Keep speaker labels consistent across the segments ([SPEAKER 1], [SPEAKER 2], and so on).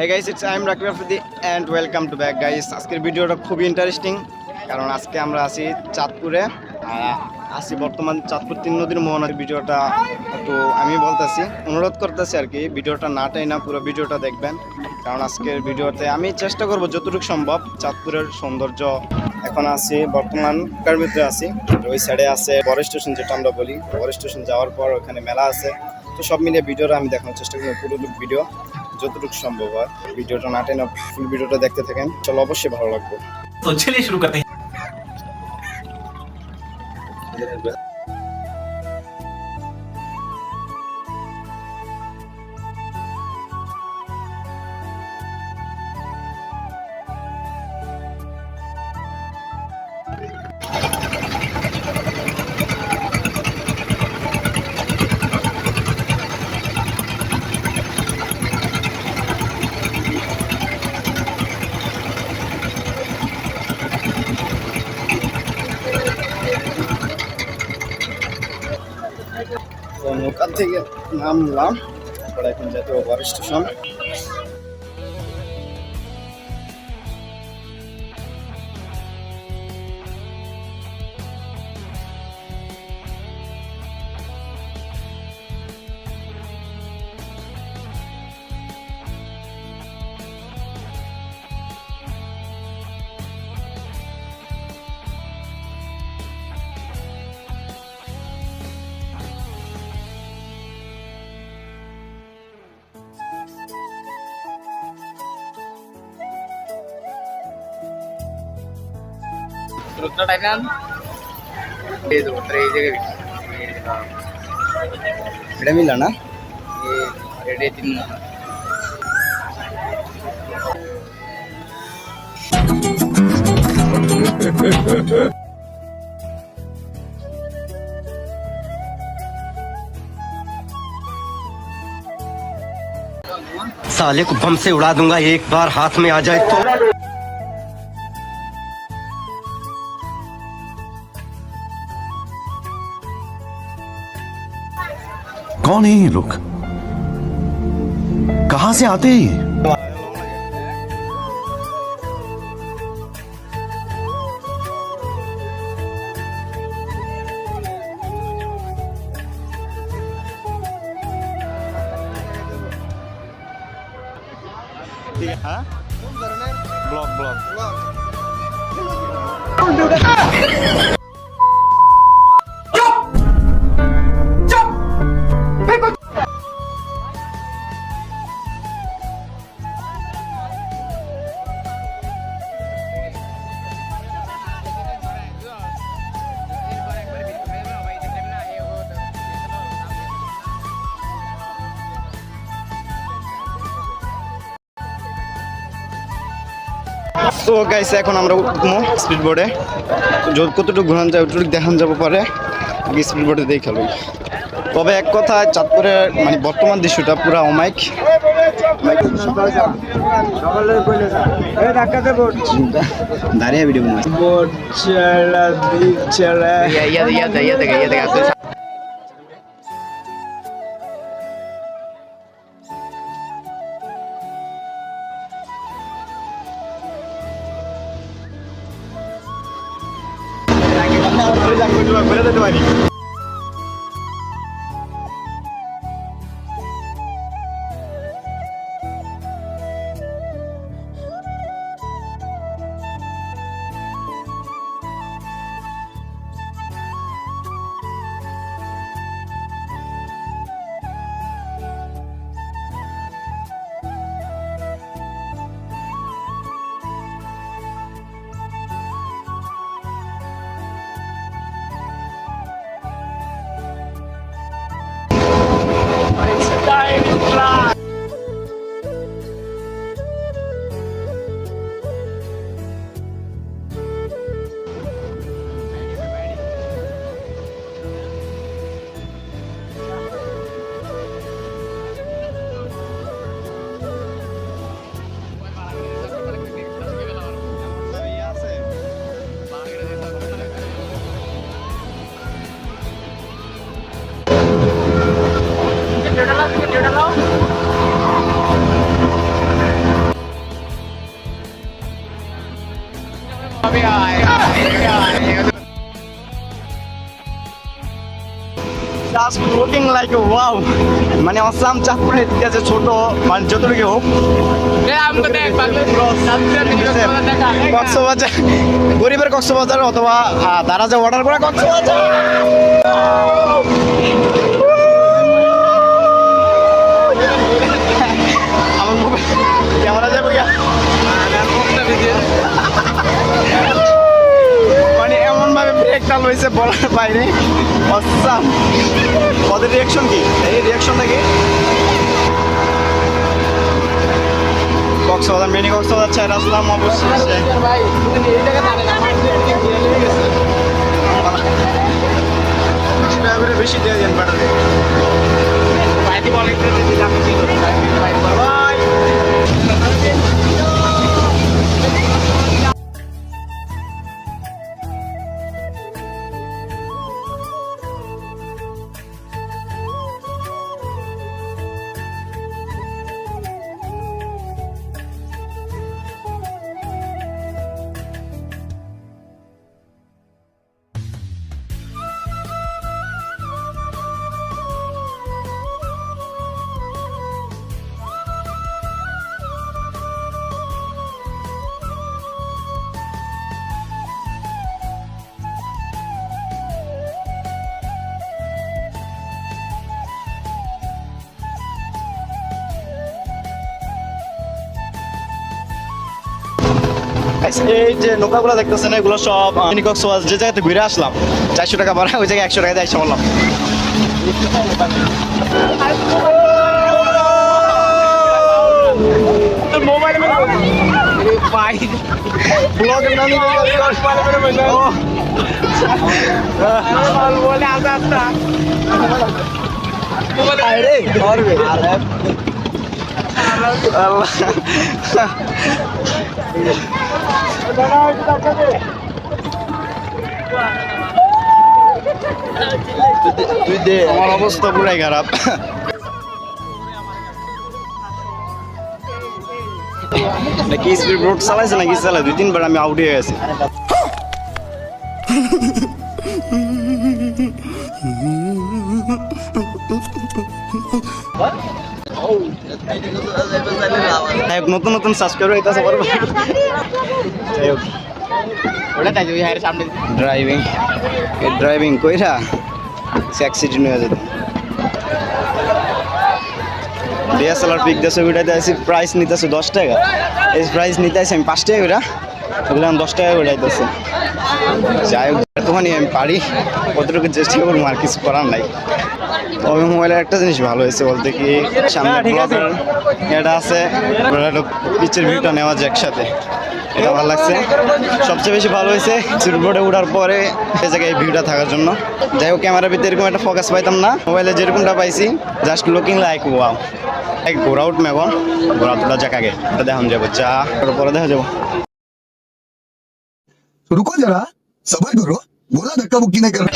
[SPEAKER 1] Hey guys it's I am Rakib and welcome to back guys আজকের ভিডিওটা খুবই interesting কারণ আজকে আমরা আছি চাঁদপুরে। আছি বর্তমান চাঁদপুর তিন নদীর মোহনার ভিডিওটা একটু আমি বলতেছি, অনুরোধ করতেছি আর কি, ভিডিওটা নাটাই না পুরো ভিডিওটা দেখবেন। কারণ আজকের ভিডিওতে আমি চেষ্টা করব যতটুকু সম্ভব চাঁদপুরের সৌন্দর্য এখন আছি, বর্তমান ভিতরে আছি। ওই সাইডে আছে বড় স্টেশন যেটা আমরা বলি। বড় স্টেশন যাওয়ার পর ওখানে মেলা আছে। তো সব মিলিয়ে ভিডিওটা আমি দেখানোর চেষ্টা করব, পুরো ভিডিও। যতটুকু সম্ভব হয়। ভিডিওটা না টেনে ফুল ভিডিওটা দেখতে থাকেন। চলো অবশ্যই ভালো লাগবে।
[SPEAKER 2] তো চলিয়ে
[SPEAKER 1] শুরু করতে থেকে নামলাম। তারপরে এখন যেতে হবে বড় স্টেশন।
[SPEAKER 3] रुद्रटना
[SPEAKER 4] साले को बम से उड़ा दूँगा एक बार हाथ में आ जाए तो।
[SPEAKER 5] कौन है ये लोग? कहाँ से आते हैं
[SPEAKER 1] ब्लॉक ब्लॉक हाँ? তো গাইছে এখন আমরা উঠবো স্পিড বোর্ডে কতটুকু ঘুরান যায় ওটুকু দেখান যাব পরে স্পিড বোর্ডে দিয়ে খেলব তবে এক কথা চাঁদপুরের মানে বর্তমান দৃশ্যটা পুরা অমাইক দাঁড়িয়ে ভিডিও বোর্ড চালা
[SPEAKER 3] হয়ে গেল
[SPEAKER 1] জাস্ট লুকিং লাইক ওয়াও মানে অসাম চাঁদপুর এদিকে আছে ছোট মানে যতটুকু হোক। কক্সবাজার গরিবের কক্সবাজার অথবা তারা যে অর্ডার করে কক্সবাজার। বিশাল হয়েছে বলার বাইরে। অসাম ওদের রিয়াকশন কি? এই রিয়াকশনটা কি? কক্সবাজার মিনি কক্সবাজার ছেড়ে আসলাম অবশ্যই। বেশি দিয়ে দেন
[SPEAKER 3] বাইরে
[SPEAKER 1] বলে এই যে নৌকাগুলো দেখতেছেন এগুলো সব নিকক্স ওয়াজ যে জায়গাতে ঘুরে আসলাম চারশো টাকা ভাড়া ওই জায়গায় একশো টাকা দিয়ে বললাম। মোবাইল তুই দে, আমার অবস্থা পুরাই খারাপ। নাকি স্পিড রোড চালাইছে, নাকি চালাই দুই তিনবার আমি আউট হয়ে গেছি। নতুন নতুন সাবস্ক্রাইবার যাই হোক।
[SPEAKER 3] ওটা তাই তুই হায়ের সামনে।
[SPEAKER 1] ড্রাইভিং ড্রাইভিং কইরা সে অ্যাক্সিডেন্ট হয়ে যেত। ডিএসএলআর পিক দিয়ে ছবিটা দিয়েছি প্রাইস নিতেছে দশ টাকা। এই প্রাইস নিতেছি আমি পাঁচ টাকা ওগুলো আমি দশ টাকা দিতেছে যাই হোক যতখানি আমি পারি কতটুকু চেষ্টা করব আর কিছু করার নাই। তবে মোবাইলের একটা জিনিস ভালো হয়েছে বলতে কি সামনে ব্লগার এটা আছে পিচের ভিউটা নেওয়া যায় একসাথে। এটা ভালো লাগছে। সবচেয়ে বেশি ভালো হয়েছে সিলবোর্ডে ওঠার পরে সে জায়গায় ভিউটা থাকার জন্য। যাই হোক ক্যামেরার ভিতরে এরকম একটা ফোকাস পাইতাম না। মোবাইলে যেরকমটা পাইছি জাস্ট লুকিং লাইক ওয়াও এক ঘোরা উঠ মেগন ঘোরা তোলা যাক আগে এটা দেখান যাব। যা ওটার পরে দেখা যাব।
[SPEAKER 2] रुको जरा सबर करो बोला धक्का मुक्की नहीं करना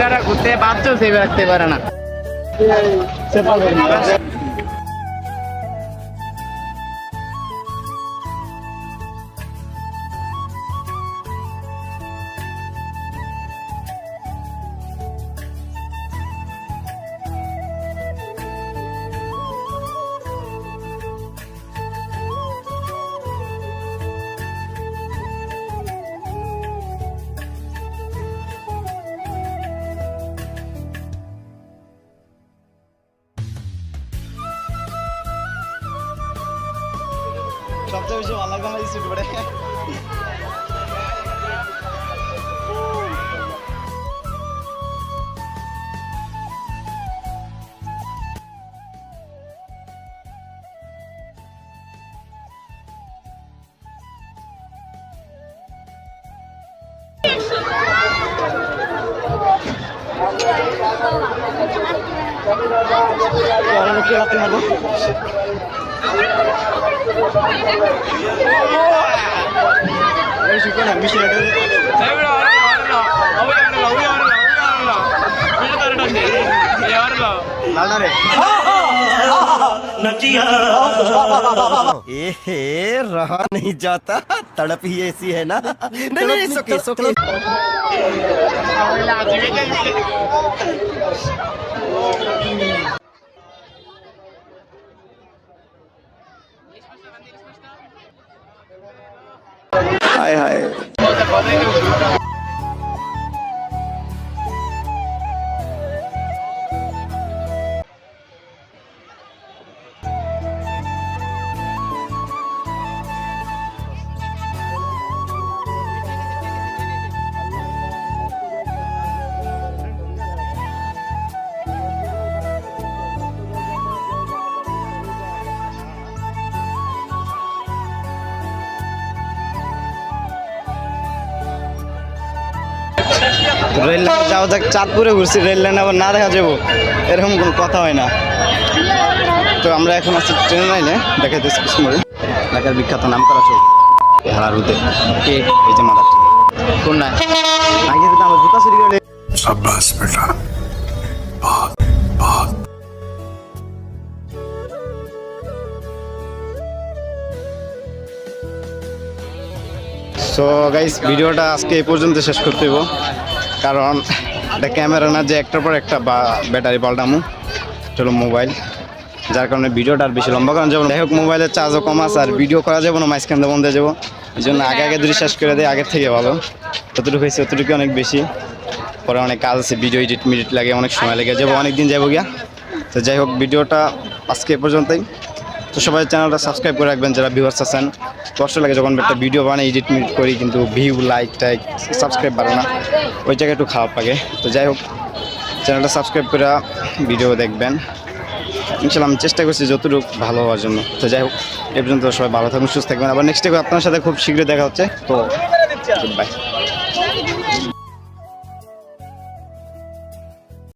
[SPEAKER 3] ওইলারা ঘুরতে বাচ্চা সেবে রাখতে পারে না।
[SPEAKER 1] সবচেয়ে বেশি ভালো লাগবে আমার স্পিড বোর্ডে Ahora quiero lastimarlo.
[SPEAKER 4] ए रहा नहीं जाता तड़प ही ऐसी है ना नहीं नहीं सोके सोके
[SPEAKER 1] হায় হায় যাও যাক চাঁদপুরে ঘুরছি রেল লাইনে আবার না দেখা যাব। এরকম কোনো কথা হয় না। তো আমরা এখন আসছি ট্রেন লাইনে দেখা কিছু মরে এলাকার বিখ্যাত নাম করা চল হারারুতে। কে? এই যে মাদার কোন না? আগে তো আমার জুতা চুরি করে
[SPEAKER 2] সাব্বাস বেটা।
[SPEAKER 1] সো গাইস ভিডিওটা আজকে এই পর্যন্ত শেষ করতে কারণ এটা ক্যামেরা না, যে একটার পর একটা ব্যাটারি পাল্টামু। চলো মোবাইল। যার কারণে ভিডিওটা আর বেশি লম্বা কারণ যেমন যাই হোক মোবাইলের চার্জও কম আছে, আর ভিডিও করা যাব না, মাঝখান দিয়ে বন্ধ যাব। এই জন্য আগে আগে যদি শেষ করে দেয় আগের থেকে ভালো। যতটুকু হয়েছে ততটুকু অনেক বেশি। পরে অনেক কাজ আছে, ভিডিও এডিট মিডিট লাগে, অনেক সময় লেগে যাব অনেক দিন যাব গিয়া। তো যাই হোক, ভিডিওটা আজকে পর্যন্তই। তো সবাই চ্যানেলটা সাবস্ক্রাইব করে রাখবেন যারা ভিউয়ার্স আছেন। কষ্ট লাগে যখন একটা ভিডিও বানাই এডিট মিডিট করি, কিন্তু ভিউ লাইক টাইক সাবস্ক্রাইব পারে না। ওই জায়গায় একটু খারাপ লাগে। তো যাই হোক, চ্যানেলটা সাবস্ক্রাইব করে ভিডিও দেখবেন। ইনশাল্লাহ আমি চেষ্টা করছি যতটুকু ভালো হওয়ার জন্য। তো যাই হোক, এ পর্যন্ত সবাই ভালো থাকবেন, সুস্থ থাকবেন। আবার নেক্সট ডে আপনার সাথে খুব শীঘ্রই দেখা হচ্ছে। তো বাই